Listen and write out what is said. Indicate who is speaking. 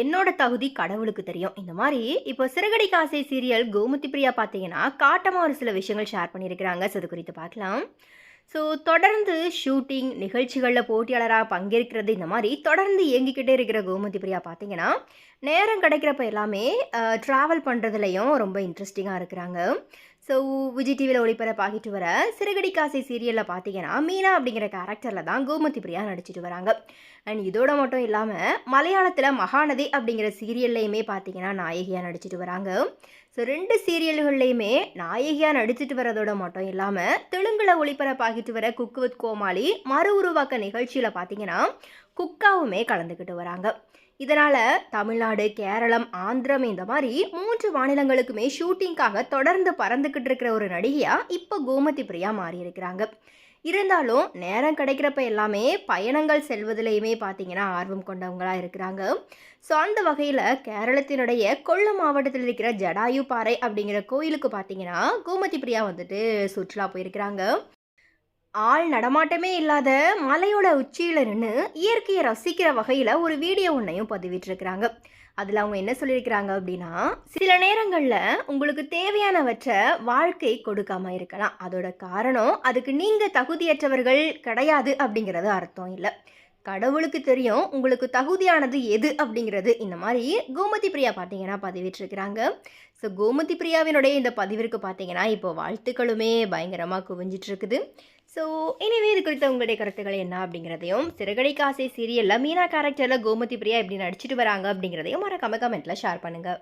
Speaker 1: என்னோட தகுதி கடவுளுக்கு தெரியும். இந்த மாதிரி இப்போ சிறகடி காசை சீரியல் கோமதி பிரியா பார்த்தீங்கன்னா காட்டமாக ஒரு சில விஷயங்கள் ஷேர் பண்ணியிருக்கிறாங்க. ஸோ அது குறித்து பார்க்கலாம். ஸோ தொடர்ந்து ஷூட்டிங் நிகழ்ச்சிகளில் போட்டியாளராக பங்கேற்கிறது இந்த மாதிரி தொடர்ந்து இயங்கிக்கிட்டே இருக்கிற கோமதி பிரியா பார்த்தீங்கன்னா நேரம் கிடைக்கிறப்ப எல்லாமே ட்ராவல் பண்ணுறதுலையும் ரொம்ப இன்ட்ரெஸ்டிங்காக இருக்கிறாங்க. ஸோ விஜய் டிவியில் ஒளிபரப்பாகிட்டு வர சிறுகடி காசை சீரியலில் பார்த்தீங்கன்னா மீனா அப்படிங்கிற கேரக்டரில் தான் கோமதி பிரியா நடிச்சிட்டு வராங்க. அண்ட் இதோட மட்டும் இல்லாமல் மலையாளத்தில் மகாநதி அப்படிங்கிற சீரியல்லையுமே பார்த்தீங்கன்னா நாயகியாக நடிச்சிட்டு வராங்க. ஸோ ரெண்டு சீரியல்கள்லையுமே நாயகியாக நடிச்சிட்டு வரதோட மட்டும் இல்லாமல் தெலுங்கில் ஒளிபரப்பாகிட்டு வர குக்கு வித் கோமாளி மறு உருவாக்க நிகழ்ச்சியில் பார்த்தீங்கன்னா குக்காவுமே கலந்துக்கிட்டு வராங்க. இதனால் தமிழ்நாடு கேரளம் ஆந்திரம் இந்த மாதிரி மூன்று மாநிலங்களுக்குமே ஷூட்டிங்காக தொடர்ந்து பறந்துக்கிட்டு இருக்கிற ஒரு நடிகையாக இப்போ கோமதி பிரியா மாறி இருக்கிறாங்க இருந்தாலும் நேரம் கிடைக்கிறப்ப எல்லாமே பயணங்கள் செல்வதிலையுமே பார்த்தீங்கன்னா ஆர்வம் கொண்டவங்களாக இருக்கிறாங்க. ஸோ அந்த வகையில் கேரளத்தினுடைய கொல்லம் மாவட்டத்தில் இருக்கிற ஜடாயு பாறை அப்படிங்கிற கோயிலுக்கு பார்த்தீங்கன்னா கோமதி பிரியா வந்துட்டு சுற்றுலா போயிருக்கிறாங்க. ஆள் நடமாட்டமே இல்லாத மலையோட உச்சியில் நின்று இயற்கையை ரசிக்கிற வகையில் ஒரு வீடியோ ஒன்றையும் பதிவிட்டிருக்கிறாங்க. அதில் அவங்க என்ன சொல்லியிருக்கிறாங்க அப்படின்னா சில நேரங்களில் உங்களுக்கு தேவையானவற்றை வாழ்க்கை கொடுக்காம இருக்கலாம். அதோட காரணம் அதுக்கு நீங்கள் தகுதியற்றவர்கள் கிடையாது அப்படிங்கிறது அர்த்தம் இல்லை. கடவுளுக்கு தெரியும் உங்களுக்கு தகுதியானது எது அப்படிங்கிறது. இந்த மாதிரி கோமதி பிரியா பார்த்தீங்கன்னா பதிவிட்டிருக்கிறாங்க. ஸோ கோமதி பிரியாவினுடைய இந்த பதிவிற்கு பார்த்தீங்கன்னா இப்போ வாழ்த்துக்களுமே பயங்கரமாக குவிஞ்சிட்ருக்குது ஸோ இனிமே இது குறித்த உங்களுடைய கருத்துக்கள் என்ன அப்படிங்கிறதையும் சிறுகடை காசை சீரியலில் மீனா கேரக்டரில் கோமதி பிரியா எப்படி நடிச்சிட்டு வராங்க அப்படிங்கிறதையும் மறக்காம கமெண்ட்டில் ஷேர் பண்ணுங்கள்